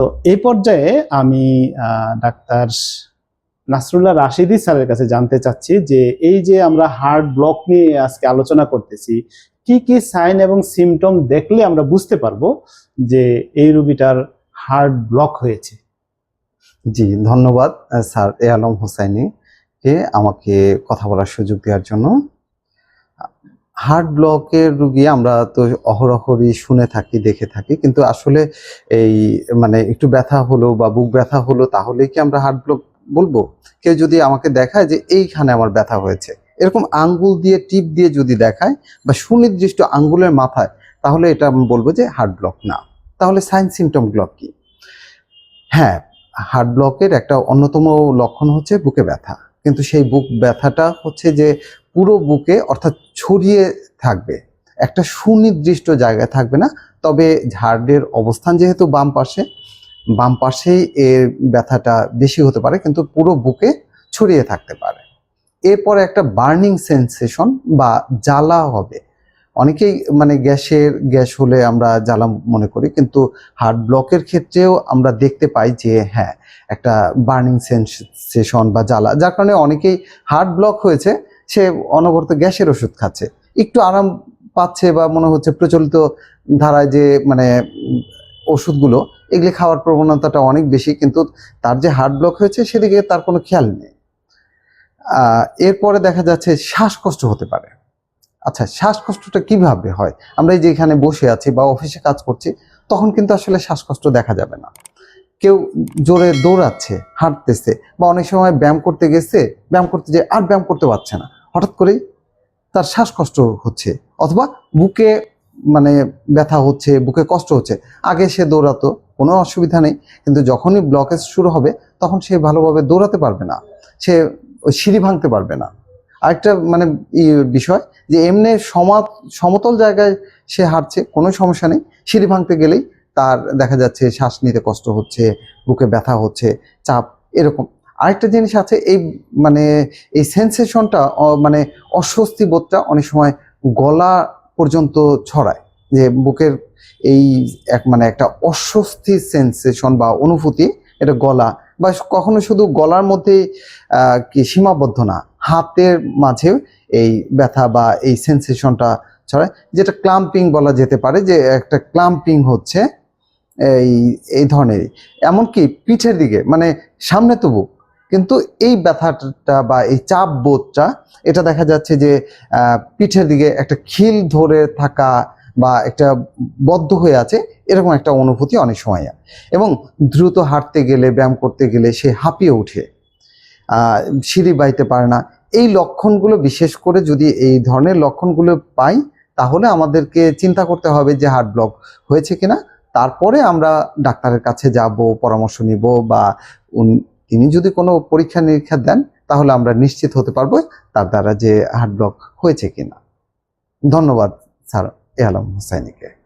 তো এই পর্যায়ে আমি ডাক্তার নাসরুল্লাহ রাশিদি স্যারের কাছে জানতে চাচ্ছি যে এই যে আমরা হার্ট ব্লক নিয়ে আজকে আলোচনা করতেছি, কি কি সাইন এবং সিমটম দেখলে আমরা বুঝতে পারব যে এই রোগীটার হার্ট ব্লক হয়েছে? জি, ধন্যবাদ স্যার এ আলম হোসাইনি কে আমাকে কথা বলার সুযোগ দেওয়ার জন্য। হার্ট ব্লকের রুগী আমরা তো অহরহরই শুনে থাকি, দেখে থাকি। কিন্তু আসলে এই মানে একটু ব্যথা হলো বা বুক ব্যথা হলো, তাহলেই কি আমরা হার্ট ব্লক বলব? কেউ যদি আমাকে দেখায় যে এইখানে আমার ব্যথা হয়েছে, এরকম আঙ্গুল দিয়ে, টিপ দিয়ে যদি দেখায় বা সুনির্দিষ্ট আঙ্গুলের মাথায়, তাহলে এটা আমি বলব যে হার্ট ব্লক না। তাহলে সাইন সিমটম ব্লক কি? হ্যাঁ হার্ট ব্লকের একটা অন্যতম লক্ষণ হচ্ছে বুকে ব্যথা। কিন্তু সেই বুক ব্যথাটা হচ্ছে যে পুরো বুকে অর্থাৎ ছড়িয়ে থাকবে। একটা সুনির্দিষ্ট জায়গায় থাকবে না, তবে হার্টের অবস্থান যেহেতু বাম পাশে, বাম পাশেই এর ব্যথাটা বেশি হতে পারে, কিন্তু পুরো বুকে ছড়িয়ে থাকতে পারে। এরপরে একটা বার্নিং সেন্সেশন বা জ্বালা হবে। অনেকেই মানে গ্যাসের, গ্যাস হলে আমরা জ্বালা মনে করি, কিন্তু হার্ট ব্লকের ক্ষেত্রেও আমরা দেখতে পাই যে হ্যাঁ একটা বার্নিং সেন্সেশন বা জ্বালা, যার কারণে অনেকেই হার্ট ব্লক হয়েছে সে অনবরত গ্যাসের ওষুধ খাচ্ছে। একটু আরাম পাচ্ছে বা মনে হচ্ছে প্রচলিত ধারায় যে মানে ওষুধগুলো, এগুলি খাওয়ার প্রবণতাটা অনেক বেশি, কিন্তু তার যে হার্ট ব্লক হয়েছে, সেদিকে তার কোনো খেয়াল নেই। এরপরে দেখা যাচ্ছে শ্বাসকষ্ট হতে পারে। আচ্ছা শ্বাসকষ্টটা কীভাবে হয়? আমরা এই যে এখানে বসে আছি বা অফিসে কাজ করছি, তখন কিন্তু আসলে শ্বাসকষ্ট দেখা যাবে না। কেউ জোরে দৌড়াচ্ছে, হাঁটতেছে বা অনেক সময় ব্যায়াম করতে গেছে, ব্যায়াম করতে যে, আর ব্যায়াম করতে পারছে না। হঠাৎ করেই তার শ্বাসকষ্ট হচ্ছে অথবা বুকে মানে ব্যথা হচ্ছে, বুকে কষ্ট হচ্ছে। আগে সে দৌড়াতো, কোনো অসুবিধা নেই, কিন্তু যখনই ব্লকেজ শুরু হবে, তখন সে ভালোভাবে দৌড়াতে পারবে না। সে ওই সিঁড়ি ভাঙতে পারবে না। আরেকটা মানে বিষয় যে এমনি সমা, সমতল জায়গায় সে হাঁটছে, কোনো সমস্যা নেই। সিঁড়ি ভাঙতে গেলেই তার দেখা যাচ্ছে শ্বাস নিতে কষ্ট হচ্ছে, বুকে ব্যথা হচ্ছে, চাপ, এরকম। আরেকটা জিনিস আছে, এই মানে এই সেন্সেশনটা মানে অস্বস্তি বোধটা অনেক সময় গলা পর্যন্ত ছড়ায়। যে বুকের এই এক মানে একটা অস্বস্তি সেন্সেশন বা অনুভূতি, এটা গলা, বা কখনো শুধু গলার মধ্যে কি সীমাবদ্ধ না, হাতের মাঝে এই ব্যথা বা এই সেন্সেশনটা ছড়ায়, যেটা ক্লাম্পিং বলা যেতে পারে, যে একটা ক্লাম্পিং হচ্ছে, এই এই ধরনের। এমনকি পিঠের দিকে মানে সামনে তো বুক কিন্তু এই ব্যথাটা বা এই চাপ বোধটা, এটা দেখা যাচ্ছে যে পিঠের দিকে একটা খিল ধরে থাকা বা একটা বদ্ধ হয়ে আছে, এরকম একটা অনুভূতি অনেক সময়। এবং দ্রুত হাঁটতে গেলে, ব্যায়াম করতে গেলে সে হাঁপিয়ে ওঠে। সিঁড়ি বাইতে পারে না। এই লক্ষণগুলো বিশেষ করে যদি এই ধরনের লক্ষণগুলো পাই, তাহলে আমাদেরকে চিন্তা করতে হবে যে হার্ট ব্লক হয়েছে কিনা। তারপরে আমরা ডাক্তারের কাছে যাব, পরামর্শ নিব বা তিনি যদি কোনো পরীক্ষা নিরীক্ষা দেন, তাহলে আমরা নিশ্চিত হতে পারব তার দ্বারা যে হার্ট ব্লক হয়েছে কিনা। ধন্যবাদ, স্যার, এ আলম হোসাইনিকে।